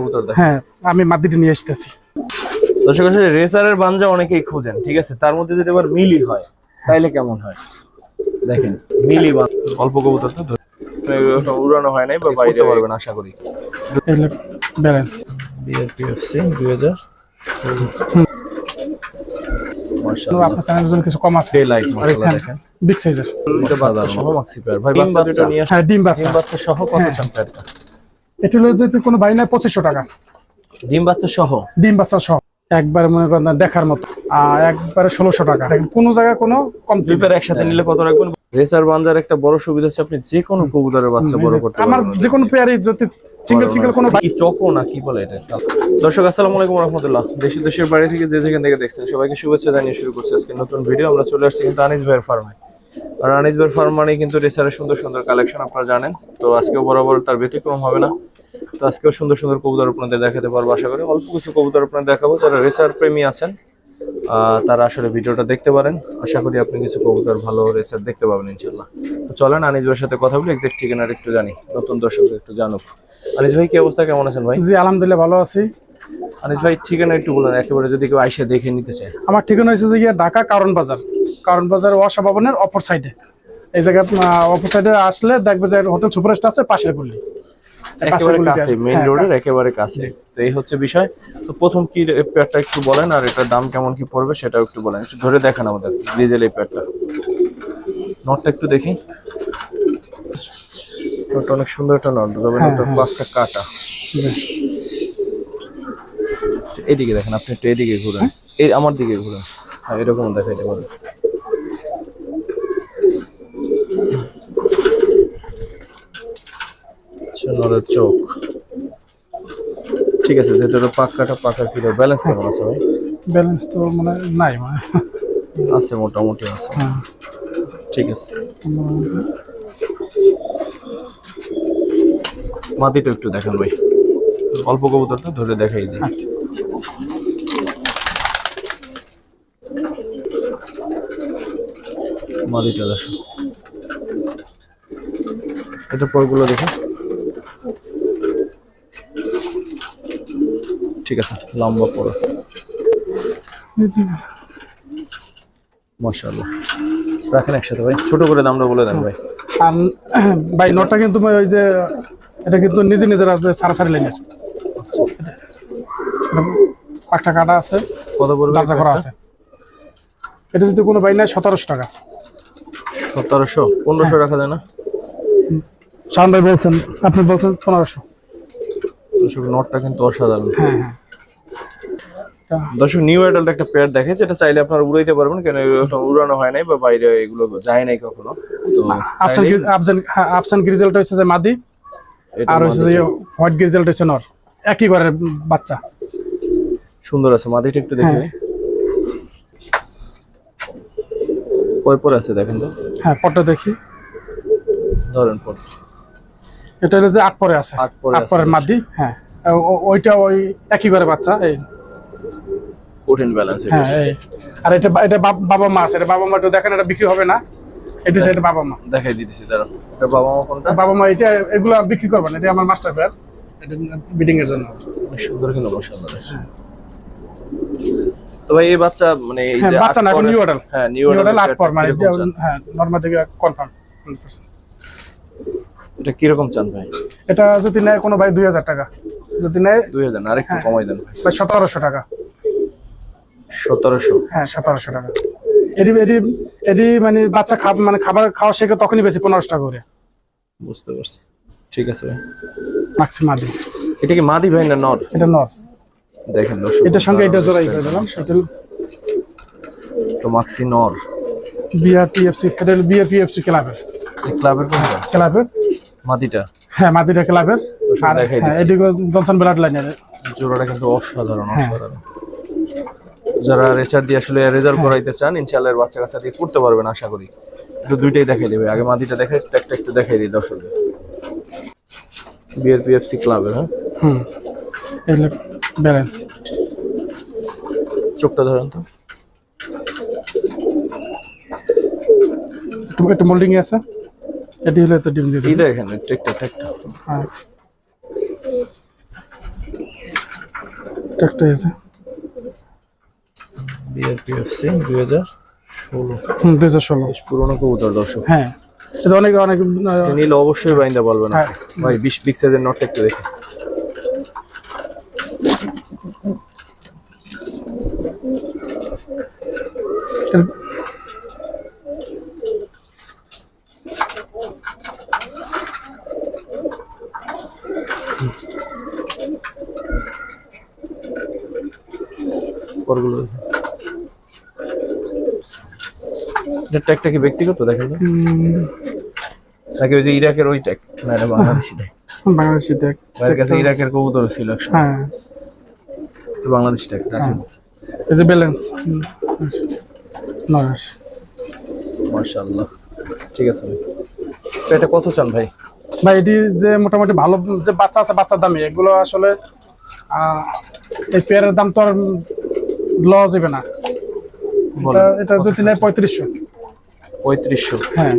কবুতর হ্যাঁ আমি মাদিটা নিয়ে আসতেছি। দর্শক আসলে রেসারের বাঞ্জা অনেকেই খোঁজেন ঠিক আছে? তার মধ্যে যদি আবার মিলি হয় তাইলে কেমন হয়? দেখেন মিলি বান- অল্প কবুতর তো উড়ানো হয় নাই বা বাইরে পারবেন আশা করি। ব্যালেন্স বিআরপিএফসি দুই হাজার। আপনার চ্যানেলের জন্য কিছু কম আছে? লাইট দেখেন। বিগ সাইজের সহ মাক্সি পেয়ার ভাই বাচ্চা দুটো নিয়ে হ্যাঁ ডিম বাচ্চা। বাচ্চা সহ কত চান পেয়ারটা এটা হলো যদি কোনো ভাই নাই পঁচিশশো টাকা। ডিম বাচ্চা সহ? ডিম বাচ্চা সহ। একবারে মনে করেন দেখার মতো। আর একবারে ষোলোশো টাকা। কোনো জায়গায় কোনো কম একসাথে নিলে কত রাখবেন? রেসার বাঞ্জার একটা বড় সুবিধা হচ্ছে আপনি যে কোনো কবুতরের বাচ্চা বড় করতে আমার যে কোনো পেয়ারই যদি সিঙ্গেল সিঙ্গেল কোনো কি চকো না কি বলে এটা? দর্শক আসসালামু আলাইকুম রহমতুল্লাহ। দেশ দেশের বাইরে থেকে যে যেখান থেকে দেখছেন সবাইকে শুভেচ্ছা জানিয়ে শুরু করছি আজকে নতুন ভিডিও আমরা চলে আসছি কিন্তু আনিস ভাইয়ের ফার্মে আর আনিস ভাইয়ের ফার্ম মানে কিন্তু রেসারের সুন্দর সুন্দর কালেকশন আপনারা জানেন। তো আজকে বরাবর তার ব্যতিক্রম হবে না। তো আজকেও সুন্দর সুন্দর কবুতর আপনাদের দেখাতে পারব আশা করি। অল্প কিছু কবুতর আপনাদের দেখাবো যারা রেসার প্রেমী আছেন তারা আসলে ভিডিওটা দেখতে পারেন। আশা করি আপনি কিছু কবুতর ভালো রেসার দেখতে পাবেন ইনশাল্লাহ তো চলেন আনিস ভাইয়ের সাথে কথা বলি একজাক্ট ঠিকানাটা একটু জানি নতুন দর্শকদের একটু জানুক। আনিস ভাই কি অবস্থা কেমন আছেন ভাই? জি আলহামদুলিল্লাহ ভালো আছি। আনিস ভাই ঠিকানা একটু বলেন একেবারে যদি কেউ আইসা দেখে নিতে চায়। আমার ঠিকানা হয়েছে যে ঢাকা কারণ বাজার কারণ বাজার ওয়াসা ভবনের অপর সাইডে এই জায়গায় অপর সাইডে আসলে দেখবে যে হোটেল সুপারস্টার আছে পাশের গুলি। একেবারে কাছে মেইন হ্যাঁ, রোডের একেবারে কাছে। তো এই হচ্ছে বিষয়। তো প্রথম কি পেয়ারটা একটু বলেন আর এটার দাম কেমন কি পড়বে সেটাও একটু বলেন। একটু ধরে দেখান আমাদের ডিজেল এই পেয়ারটা নটটা একটু দেখি। নটটা অনেক সুন্দর একটা নট তবে হ্যাঁ, নটটা হ্যাঁ। কাটা। জি। এদিকে দেখেন আপনি একটু এদিকে ঘুরেন। এই আমার দিকে ঘুরেন। হ্যাঁ এরকম দেখাইতে পারেন। নরের চোখ। ঠিক আছে যেহেতু এটা পাক্কাটা পাকা কিলো ব্যালেন্স কেমন আছে ভাই? ব্যালেন্স তো মানে নাই মানে। আছে মোটামুটি আছে। হ্যাঁ। ঠিক আছে। মাটিটা একটু দেখান ভাই। অল্প কবুতরটা ধরে দেখাই দিই। আচ্ছা। মাটিটা দেখো এটা পরগুলো দেখো ঠিক আছে লম্বা পর আছে। মাশাআল্লাহ। রাখেন একসাথে ভাই ছোট করে দামটা বলে দেন ভাই। আর ভাই নোটটা কিন্তু ওই যে এটা কিন্তু নিজে নিজের আছে সারাসারি লাইনের পাকটা কাটা আছে কত পড়বে দরজা করা আছে। এটা যদি কোনো ভাই নাই সতেরোশো টাকা। সতেরোশো? পনেরোশো রাখা যায় না? শাহান ভাই বলছেন আপনি বলছেন পনেরোশো। নটটা কিন্তু অসাধারণ। হ্যাঁ হ্যাঁ। দর্শক নিউ অ্যাডাল্ট একটা পেয়ার দেখে যেটা চাইলে আপনারা উড়াইতে পারবেন কেন উড়ানো হয় নাই বা বাইরে এগুলো যায় নাই কখনো। তো আফসান গ্রিজেলটা হচ্ছে যে মাদি আর হচ্ছে যে হোয়াইট গ্রিজেলটা হচ্ছে নর একই ঘরের বাচ্চা। সুন্দর আছে মাদিটা একটু দেখে হ্যাঁ। কয় পরে আছে দেখেন তো? হ্যাঁ পটটা দেখি। ধরেন পর। এটা হচ্ছে যে আট পরে আছে। আট পরে মাদি হ্যাঁ। ওইটা ওই একই ঘরে বাচ্চা এই কঠিন ব্যালেন্স হ্যাঁ আর এটা এটা বাবা মা আছে এটা বাবা মা একটু দেখেন এটা বিক্রি হবে না। এটা বাবা মা। দেখাই দিতেছি তারা এটা বাবা মা কোনটা? বাবা মা এটা এগুলো বিক্রি এটা আমার মাস্টার পেয়ার এটা বিডিং এর জন্য। সুন্দর কিন্তু মাশাআল্লাহ। তো ভাই এই বাচ্চা মানে এই হ্যাঁ যে বাচ্চা না নিউ অর্ডার হ্যাঁ নিউ অর্ডার আট পর মানে? হ্যাঁ নর্মাল থেকে কনফার্ম এটা কীরকম চান ভাই? এটা যদি নেয় কোনো ভাই দুই হাজার টাকা। যদি নেয় দুই হাজার আর একটু হ্যাঁ। কমাই দেন। ভাই ভাই সতেরোশো টাকা। সতেরোশো। হ্যাঁ সতেরোশো টাকা। এডি এডি এডি মানে বাচ্চা খাব মানে খাবার খাওয়া শেখে তখনই বেশি পনেরোশো টাকা করে। বুঝতে পারছি। ঠিক আছে ভাই। মাক্সি মাদি। এটা কি মাদি ভাই না নর? এটা নর। দেখেন এটার সঙ্গে এটা জোড়াই করে দিলাম। এটা তো মাক্সি নর। বিআর এটা বিআর ক্লাবের। ক্লাবের ক্লাবের? মাদিটা। হ্যাঁ মাদিটা ক্লাবের। আর দেখাই হ্যাঁ দিচ্ছি। এদিকে জনসন ব্লাড লাইনের। জোড়াটা কিন্তু অসাধারণ হ্যাঁ। অসাধারণ। যারা রেচার দিয়ে আসলে রেজাল্ট করাইতে চান ইনশাআল্লাহ এর বাচ্চা কাচ্চা দিয়ে করতে পারবেন আশা করি। তো দুইটাই দেখাই দেবে আগে মাদিটা দেখাই একটা একটু দেখাই দিই দর্শক বিআরপিএফসি ক্লাবের হ্যাঁ? হুম। ব্যালেন্স চোখটা ধরেন তো। একটু একটু মোল্ডিং আছে? এটি হলে তো ডিম দিয়ে দিবে। দেখেন টেকটা টেকটা হ্যাঁ। একটা আছে বিআরপিএফসি দুই হাজার ষোলো। দুই হাজার ষোলো। বেশ পুরোনো কবুতর দর্শক। হ্যাঁ এটা অনেক অনেক নিলে অবশ্যই বাইন্দা বলবেন হ্যাঁ। ভাই বিশ বিগ সাইজের নটটা একটু দেখে। পরগুলো এটা ট্যাগটা কি ব্যক্তিগত? দেখেন নাকি ওই যে ইরাকের ওই ট্যাগ না এটা বাংলাদেশি ট্যাগ বাংলাদেশি দেখ ভাইয়ের কাছে ইরাকের কবুতর ছিল একসময় হ্যাঁ। তো বাংলাদেশি ট্যাগ রাখেন। এই যে ব্যালেন্স মাশাআল্লাহ। ঠিক আছে তো এটা কত চান ভাই? ভাই এটি যে মোটামুটি ভালো যে বাচ্চা আছে বাচ্চার দামি এগুলো আসলে এই পেয়ারের দাম তো আর লস হবে না। এটা এটা যদি নেয় পঁয়ত্রিশশো। পঁয়ত্রিশশো। হ্যাঁ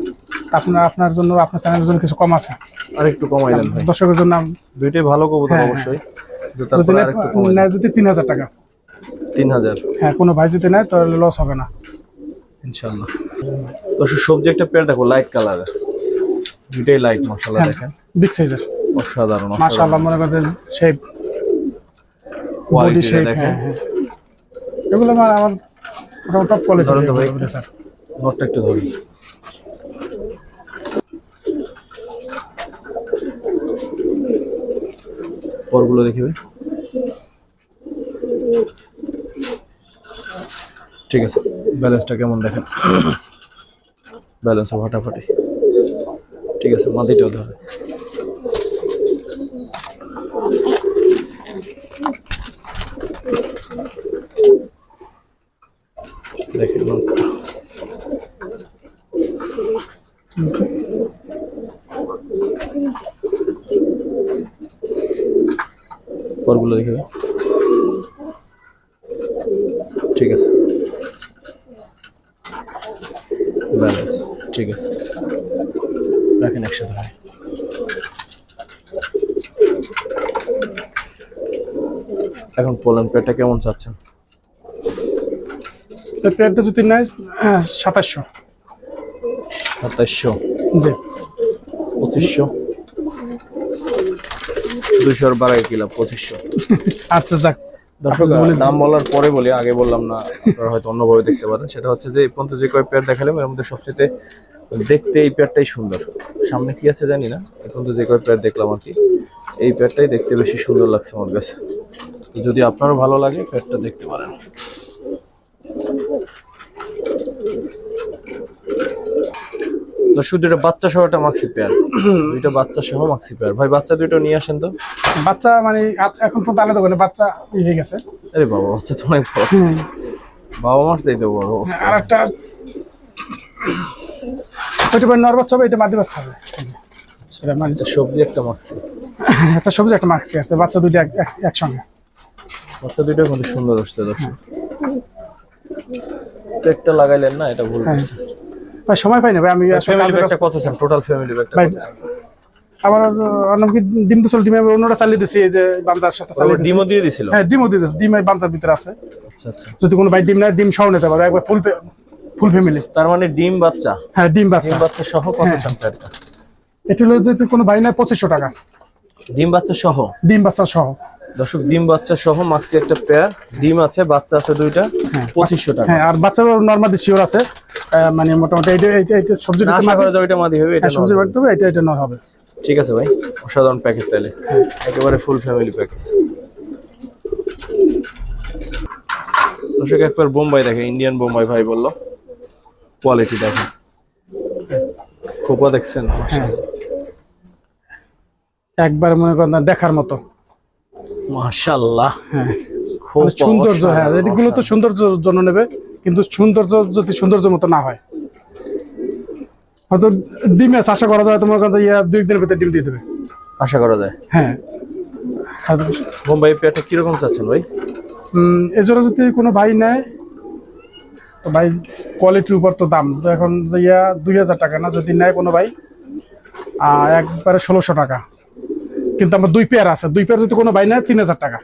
আপনার আপনার জন্য আপনার চ্যানেলের জন্য কিছু কম আছে? আর একটু কমাই দেন ভাই। দর্শকের জন্য দুইটাই ভালো কবুতর হ্যাঁ, অবশ্যই। যদি নেয় যদি তিন হাজার টাকা। তিন হাজার। হ্যাঁ কোনো ভাই যদি নেয় তাহলে লস হবে না। ইনশাল্লাহ তো সবজি একটা পেয়ার দেখো লাইট কালারের দুইটাই লাইট মশলা হ্যাঁ দেখেন। বিগ সাইজের অসাধারণ মাশাআল্লাহ মনে করেন শেপ কোয়ালিটি দেখেন। হ্যাঁ হ্যাঁ। এগুলো আমার আমার টপ কোয়ালিটি ধরেন তো ভাই। স্যার নটটা একটু ধরুন। পরগুলো দেখিবে। ঠিক আছে, ব্যালেন্সটা কেমন দেখেন? ব্যালেন্সও ফাটাফাটি। ঠিক আছে মাদিটাও ধরে দেখেন পরগুলো দেখে। ঠিক আছে। ব্যালেন্স ঠিক আছে। রাখেন একসাথে, ভাই। এখন পোলেন পেটটা কেমন চাচ্ছেন? তো পেয়ারটা যদি নেয় হ্যাঁ সাতাশশো। সাতাইশশো। জি। পঁচিশশো। দুশোর বাড়াই কিলা পঁচিশশো। আচ্ছা যাক দর্শক দাম বলার পরে বলি আগে বললাম না আপনারা হয়তো অন্যভাবে দেখতে পারেন। সেটা হচ্ছে যে এই পর্যন্ত যে কয় পেয়ার দেখালাম এর মধ্যে সবচেয়ে দেখতে এই পেয়ারটাই সুন্দর। সামনে কি আছে জানি না এই পর্যন্ত যে কয় পেয়ার দেখলাম আর কি এই পেয়ারটাই দেখতে বেশি সুন্দর লাগছে আমার কাছে। যদি আপনারও ভালো লাগে পেয়ারটা দেখতে পারেন। দর্শক দুটো বাচ্চা সহ একটা মাক্সি পেয়ার দুইটা বাচ্চা সহ মাক্সি পেয়ার ভাই বাচ্চা দুটো নিয়ে আসেন তো। বাচ্চা মানে এখন পর্যন্ত আলাদা করে বাচ্চা হয়ে গেছে। আরে বাবা বাচ্চা তো অনেক বড়। বাবা মার চাইতে বড় আর একটা ওইটা পরে নর বাচ্চা হবে এটা মাদি বাচ্চা হবে। এটা মানে সবজি একটা মাখছি একটা সবজি একটা মাক্সি আছে বাচ্চা এক- একসঙ্গে। বাচ্চা দুটো কিন্তু সুন্দর আসছে দর্শক। একটা লাগাইলেন না এটা ভুল হ্যাঁ। ভাই সময় পাই না ভাই আমি কত চান টোটাল ফ্যামিলি ব্যাগটা ভাই আবার অন্য ডিম তো চল ডিম অন্যটা চালিয়ে দিছি এই যে বাঞ্জার সাথে চালিয়ে দিছি। ডিমও দিয়ে দিছিল? হ্যাঁ ডিমও দিয়ে দিছি ডিম এই ভিতরে আছে। আচ্ছা আচ্ছা। যদি কোনো ভাই ডিম নেয় ডিম সহ নিতে পারবে একবার ফুল ফুল ফ্যামিলি তার মানে ডিম বাচ্চা? হ্যাঁ ডিম ডিম বাচ্চা বাচ্চা সহ কত হ্যাঁ। চান এটা হলো যদি কোনো ভাই নেয় পঁচিশশো টাকা। ডিম বাচ্চা সহ? ডিম বাচ্চা সহ। দর্শক ডিম বাচ্চা সহ মাক্সি একটা পেয়ার ডিম আছে বাচ্চা আছে দুইটা হ্যাঁ। পঁচিশশো টাকা। হ্যাঁ আর বাচ্চার নর্মালি শিওর আছে। মানে মোটামুটি এইটা এইটা এইটা সবজি আশা করা যায় ওইটা মাদি হবে এটা হ্যাঁ সবজি বাড়তে হবে এটা এটা নর হবে। ঠিক আছে ভাই অসাধারণ প্যাকেজ তাহলে। একেবারে ফুল ফ্যামিলি প্যাকেজ দর্শক একবার বোম্বাই দেখে ইন্ডিয়ান বোম্বাই ভাই বলল কোয়ালিটি দেখে খোপা দেখছেন হ্যাঁ। একবার মনে করেন দেখার মতো। মাশাল্লাহ হ্যাঁ। খুব মানে সৌন্দর্য হ্যাঁ এগুলো তো সৌন্দর্যের জন্য নেবে কিন্তু সৌন্দর্য যদি সৌন্দর্য মতো না হয়। হয়তো ডিমে আশা করা যায় তোমার কাছে ইয়া দুই দিনের ভিতরে ডিম দিয়ে দেবে। আশা করা যায়। হ্যাঁ। বোম্বাই পেয়ারটা কীরকম চাচ্ছেন ভাই? এছাড়া যদি কোনো ভাই নেয় তো ভাই কোয়ালিটির উপর তো দাম। তো এখন যে ইয়া দুই হাজার টাকা না যদি নেয় কোনো ভাই একবারে ষোলোশো টাকা। কিন্তু আমার দুই পেয়ার আছে। দুই পেয়ার যদি কোনো বাই নেয় তিন হাজার টাকা।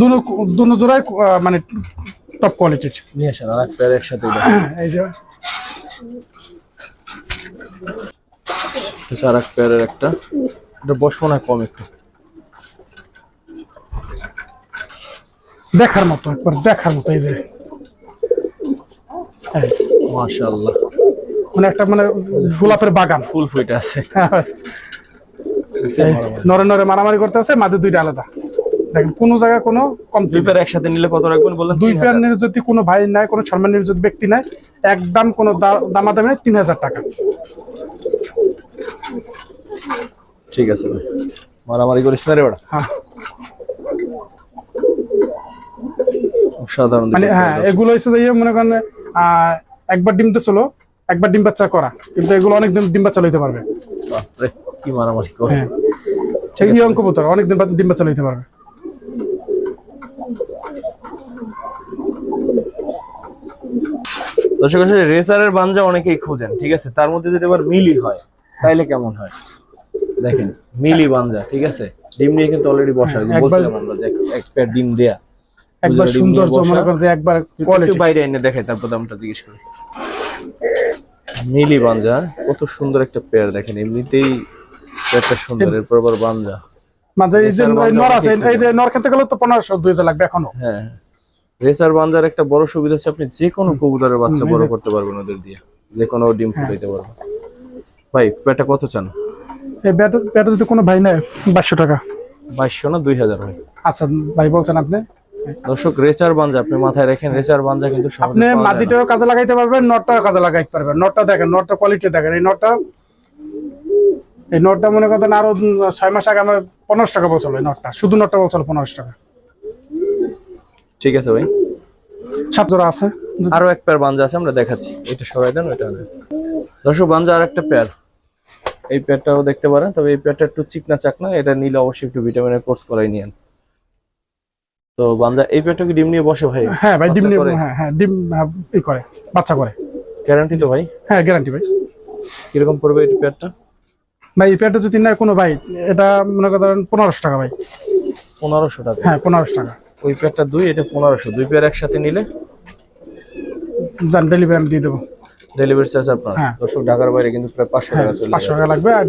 দুনো দুনো জোড়াই মানে টপ কোয়ালিটির নিয়ে আসেন আর এক পেয়ার একসাথে এই যে। আর এক পেয়ারের একটা। এটা বসবো না কম একটু। দেখার মতো একবার দেখার মতো এই যে। মাশাআল্লাহ। মানে একটা মানে গোলাপের বাগান। ফুল ফুইটে আছে। নরে নরে মারামারি করতে আছে মাঝে দুইটা আলাদা। দেখেন কোনো জায়গায় কোনো কম দুই পেয়ার একসাথে নিলে কত রাখবেন বললেন? দুই 3000 প্যানের যদি কোনো ভাই নাই কোনো যদি ব্যক্তি নাই একদম কোনো দামাদামি নেই তিন হাজার টাকা। ঠিক আছে ভাই। মারামারি করিস না রে ওটা হ্যাঁ। সাধারণ মানে হ্যাঁ এগুলো হচ্ছে যে ইয়ে মনে করেন একবার ডিম তো চলো একবার ডিম বাচ্চা করা। কিন্তু এগুলো অনেক দিন ডিম বাচ্চা লইতে পারবে। বাপরে। কি মারামারি করে ঠিক ইয়ং কবুতর অনেক দিন বাদ- ডিম বাচ্চা লইতে পারবে। দর্শক আসলে রেসারের বাঞ্জা অনেকেই খোঁজেন ঠিক আছে? তার মধ্যে যদি আবার মিলি হয় তাইলে কেমন হয়? দেখেন মিলি বাঞ্জা ঠিক আছে? ডিম নিয়ে কিন্তু অলরেডি বসা হ্যাঁ, বলছিলাম আমরা যে এক- পেয়ার ডিম দেয়া। একবার নিয়ে মনে করেন যে একবার একটু কোয়ালিটি বাইরে এনে দেখাই তারপর দামটা জিজ্ঞেস করি। মিলি বাঞ্জা কত সুন্দর একটা পেয়ার দেখেন এমনিতেই সুন্দর এরপর আবার বাঞ্জা মাঝে এই যে রেসার নর আছে এই যে নর খেতে গেলে তো পনেরোশো দুই হাজার লাগবে এখনও। হ্যাঁ রেসার বাঞ্জার একটা বড় সুবিধা হচ্ছে আপনি যে কোনো কবুতরের বাচ্চা বড় করতে পারবেন ওদের দিয়ে। যে কোনো ডিম হ্যাঁ। ফুটাইতে পারবেন। ভাই পেয়ারটা কত চান? এই ব্যাট ব্যাটে যদি কোনো ভাই নেয় বাইশশো টাকা। বাইশশো না দুই হাজার ভাই আচ্ছা ভাই বলছেন আপনি। দর্শক রেচার বাঞ্জা আপনি মাথায় রাখেন রেচার বাঞ্জা কিন্তু আপনি। মাটিটাও কাজে লাগাইতে পারবেন নটটাও কাজে লাগাইতে পারবেন। নটটা দেখেন নটটা কোয়ালিটি দেখেন। এই নটটা এই নটটা মনে করেন আরও ছয় মাস আগে আমার পনেরোশো টাকা বলছিল এই নটটা। শুধু নটটা বলছিল পনেরোশো টাকা। ঠিক আছে ভাই। সাত জোড়া আছে? আরও এক পেয়ার বাঞ্জা আছে আমরা দেখাচ্ছি। এটা সরাই দেন ওইটা। দর্শক বাঞ্জা আর একটা পেয়ার এই পেয়ারটাও দেখতে পারেন তবে এই পেয়ারটা একটু চিকনা চাকনা এটা নিলে অবশ্যই একটু ভিটামিনের কোর্স করাই নিয়েন। তো বাঞ্জা এই পেয়ারটা কি ডিম নিয়ে বসে ভাই? হ্যাঁ ভাই ডিম নিয়ে হ্যাঁ হ্যাঁ ডিম হ্যাঁ, ই করে বাচ্চা করে। গ্যারান্টি তো ভাই? হ্যাঁ গ্যারান্টি ভাই। কীরকম পড়বে এই পেয়ারটা ভাই এই পেয়ারটা যদি নেয় কোনো ভাই এটা মনে করেন পনেরোশো টাকা ভাই। পনেরোশো টাকা? হ্যাঁ পনেরোশো টাকা। ওই পেয়ারটা দুই এটা পনেরোশো। দুই পেয়ার একসাথে নিলে? ডেলিভারি আমি দিয়ে দেবো। ডেলিভারি চার্জ আপনার? হ্যাঁ। দর্শক ঢাকার বাইরে কিন্তু প্রায় পাঁচশো হ্যাঁ টাকা চলে পাঁচশো টাকা লাগবে আর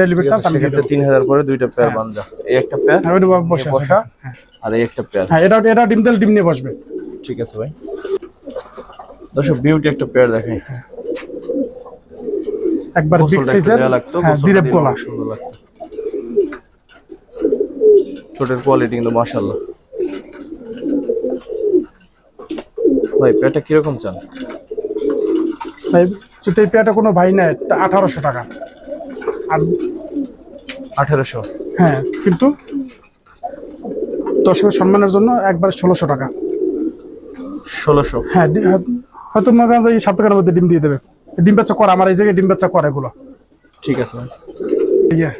ডেলিভারি চার্জ আমি দিয়ে সেক্ষেত্রে তিন হাজার করে দুইটা পেয়ার বাঞ্জা এই একটা পেয়ার হ্যাঁ বসে হ্যাঁ। আর এই একটা পেয়ার। হ্যাঁ এটা এটা ডিম তেল ডিম নিয়ে বসবে। ঠিক আছে ভাই। দর্শক বিউটি একটা পেয়ার দেখাই। একবার বিগ সাইজের হ্যাঁ জিরেব গলা। সুন্দর লাগতো। ছোটের কোয়ালিটি কিন্তু ভাই পেয়ারটা কীরকম চান? যদি এই পেয়ারটা কোনো ভাই নেয় আঠারোশো টাকা। আর আঠেরোশো? হ্যাঁ কিন্তু দর্শকের সম্মানের জন্য একবার ষোলোশো টাকা। ষোলোশো? হ্যাঁ হ্যাঁ, হয়তো মনে করেন যে সাত টাকার মধ্যে ডিম দিয়ে দেবে। ডিম বাচ্চা করে আমার এই জায়গায় ডিম বাচ্চা করে এগুলো। ঠিক আছে ইয়ে,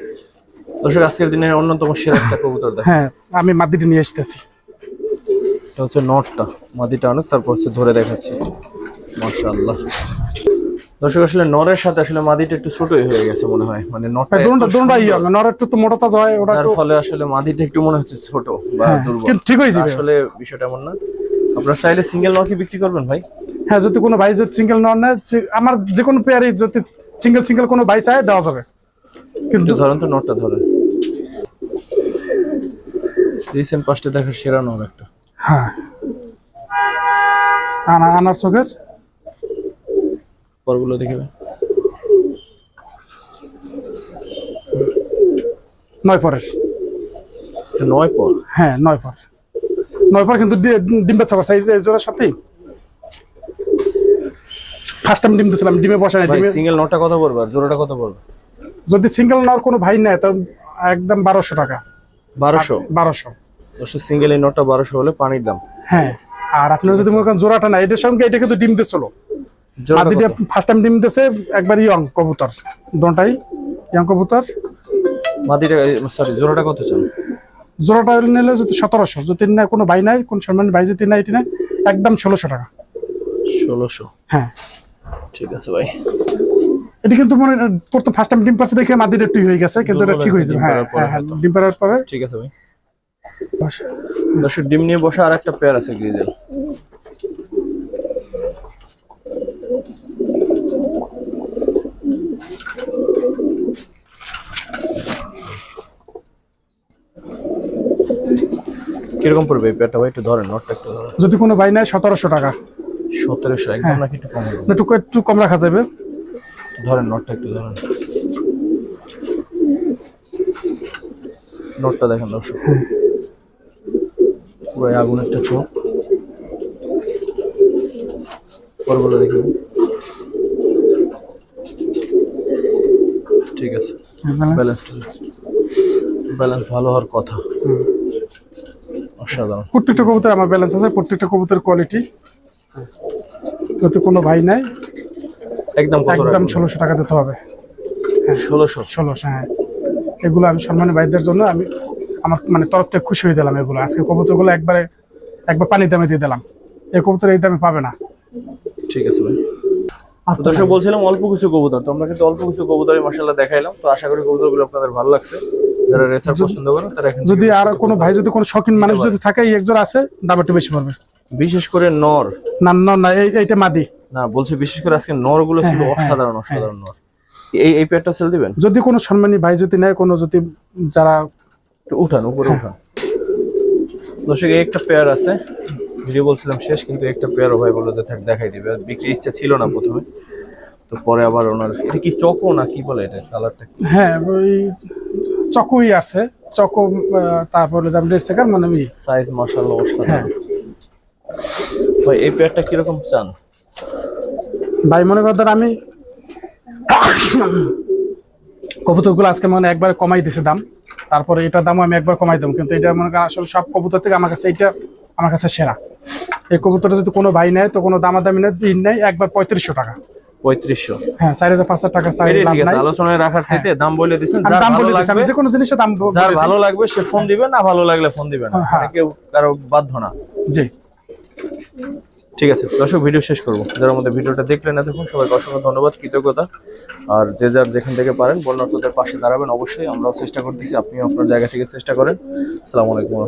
দর্শক আজকের দিনের অন্যতম সেরা একটা কবুতর হ্যাঁ আমি মাদিটা নিয়ে এসতেছি এটা হচ্ছে নটটা মাদিটা অনেক তারপর হচ্ছে ধরে দেখাচ্ছি। মাশাআল্লাহ। দর্শক আসলে নরের সাথে আসলে মাদিটা একটু ছোটই হয়ে গেছে মনে হয়। মানে নটটা দুটোটা ইয়ে নর একটু তো মোটা তাজা হয় ওটা যার ফলে আসলে মাদিটা একটু মনে হচ্ছে ছোট বা হ্যাঁ, দুর্বল। ঠিক হয়ে যাবে। আসলে বিষয়টা এমন না। আপনার চাইলে সিঙ্গেল কি বিক্রি করবেন ভাই। হ্যাঁ যদি কোনো ভাই যদি সিঙ্গেল নন নেয় আমার যে কোনো পেয়ারই যদি সিঙ্গেল সিঙ্গেল কোনো ভাই চায় দেওয়া যাবে। কিন্তু ধরেন তো নটটা ধরেন। রিসেন্ট পাঁচটা দেখা সেরা নর একটা। হ্যাঁ। আনা আনার চোখের? পরগুলো দেখবে নয় পরের। নয় পর? হ্যাঁ নয় পর। নয় পর কিন্তু ডি- ডিম বাচ্চা করছে এই জোড়ার সাথেই? ফার্স্ট টাইম ডিম দিয়েছিলাম ডিমে বসা নাই ডিমে সিঙ্গেল নটটা কত পড়বে? আর জোড়াটা কত পড়বে? যদি সিঙ্গেল নেওয়ার কোনো ভাই নেয় তার একদম বারোশো টাকা। বারোশো? বারোশো। দর্শক সিঙ্গেল এই নটটা বারোশো হলে পানির দাম। হ্যাঁ আর আপনার যদি মনে করেন জোড়াটা না এটার সঙ্গে এটা কিন্তু ডিম দিচ্ছিল জোড়াটা আদি ফার্স্ট টাইম ডিম দিয়েছে একবার ইয়ং কবুতর দোনটাই ইয়ং কবুতর। মাদিটা সরি জোড়াটা কত চান? জোড়াটা নিলে যদি সতেরোশো যদি না কোনো ভাই নাই কোন সম্মান ভাই যদি না এটি নাই একদম ষোলোশো টাকা। ষোলোশো। হ্যাঁ। ঠিক আছে ভাই। এটা কিন্তু মনে প্রথম ফার্স্ট টাইম ডিম পাচ্ছে দেখে মাদিটা একটু হয়ে গেছে কিন্তু এটা ঠিক হয়েছে হ্যাঁ হ্যাঁ হ্যাঁ ডিম পাড়ার পরে। ঠিক আছে ভাই। দর্শক ডিম নিয়ে বসে আর একটা পেয়ার আছে গ্রিজেল কীরকম পড়বে এই পেয়ারটা ভাই? একটু ধরেন নটটা একটু যদি কোনো ভাই নেয় সতেরোশো টাকা। সতেরোশো একদম নাকি একটু কম একটু একটু কম রাখা যাবে। ধরেন নটটা একটু ধরেন। নোটটা দেখেন দর্শক। পুরো আগুন একটা চোখ পরগুলো দেখি। ঠিক আছে। ব্যালেন্স ব্যালেন্স ভালো হওয়ার কথা। অসাধারণ। প্রত্যেকটা কবুতর আমার ব্যালেন্স আছে প্রত্যেকটা কবুতর কোয়ালিটি যদি কোনো ভাই নেয় একদম একদম ষোলোশো টাকা দিতে হবে। ষোলোশো? ষোলোশো হ্যাঁ। এগুলো আমি সম্মানী ভাইদের জন্য আমি আমার মানে তরফ থেকে খুশি হয়ে দিলাম এগুলো। আজকে কবুতরগুলো একবারে একবার পানির দামে দিয়ে দিলাম। এই কবুতর এই দামে পাবে না। ঠিক আছে ভাই। তো দর্শক বলছিলাম অল্প কিছু কবুতর। তো আমরা কিন্তু অল্প কিছু কবুতরই মাসাল্লাহ দেখাইলাম। তো আশা করি কবুতরগুলো আপনাদের ভালো লাগছে। যারা রেসার পছন্দ তারা যদি আর কোনো ভাই যদি কোনো শখিন মানুষ যদি থাকে একজন আছে দাম একটু বেশি পড়বে। বিশেষ করে নর। না না না এই এইটা মাদি। না বলছি বিশেষ করে আজকে নরগুলো ছিল হ্যাঁ, হ্যাঁ, অসাধারণ অসাধারণ নর। এই এই পেয়ারটা সেল দিবেন? যদি কোনো সম্মানী ভাই যদি নেয় কোনো যদি যারা উঠান উপরে উঠান। দর্শক এই একটা পেয়ার আছে। ভিডিও বলছিলাম শেষ কিন্তু একটা পেয়ারও ভাই বলে থাক দেখাই দিবে। বিক্রি ইচ্ছা ছিল না প্রথমে। তো পরে আবার ওনার এটা কি চকো না কি বলে এটা? কালারটা হ্যাঁ ওই চকোই আছে। চকো তারপরে রেড সেকার মানে সাইজ মাশাআল্লাহ হ্যাঁ। অসাধারণ ভাই এই পেয়ারটা কীরকম চান? ভাই মনে করতেন আমি কবুতরগুলো আজকে মানে একবার কমাই দিছে দাম। তারপরে এটার দামও আমি একবার কমাই দেবো। কিন্তু এটা মনে করেন আসলে সব কবুতর থেকে আমার কাছে এটা আমার কাছে সেরা। এই কবুতরটা যদি কোনো ভাই নেয় তো কোনো দামাদামি নেই দিন নেই একবার পঁয়ত্রিশশো টাকা। পঁয়ত্রিশশো? হ্যাঁ চার হাজার পাঁচ হাজার টাকা চাই ঠিক আছে আলোচনায় রাখার চাইতে দাম বলে দিচ্ছেন দাম বলে দিচ্ছি যে কোনো জিনিসের দাম যার ভালো লাগবে সে ফোন দিবে না ভালো লাগলে ফোন দিবে না। হ্যাঁ। মানে কেউ কারও বাধ্য না। জি। ঠিক আছে, দর্শক, ভিডিও শেষ করব। যারা আমাদের ভিডিওটা দেখলেন দেখুন, সবাইকে অসংখ্য ধন্যবাদ, কৃতজ্ঞতা। আর যে যার যেখান থেকে পারেন বন্যার্থদের পাশে দাঁড়াবেন, অবশ্যই আমরাও চেষ্টা করতেছি, আপনিও আপনার জায়গা থেকে চেষ্টা করেন। আসসালামু আলাইকুম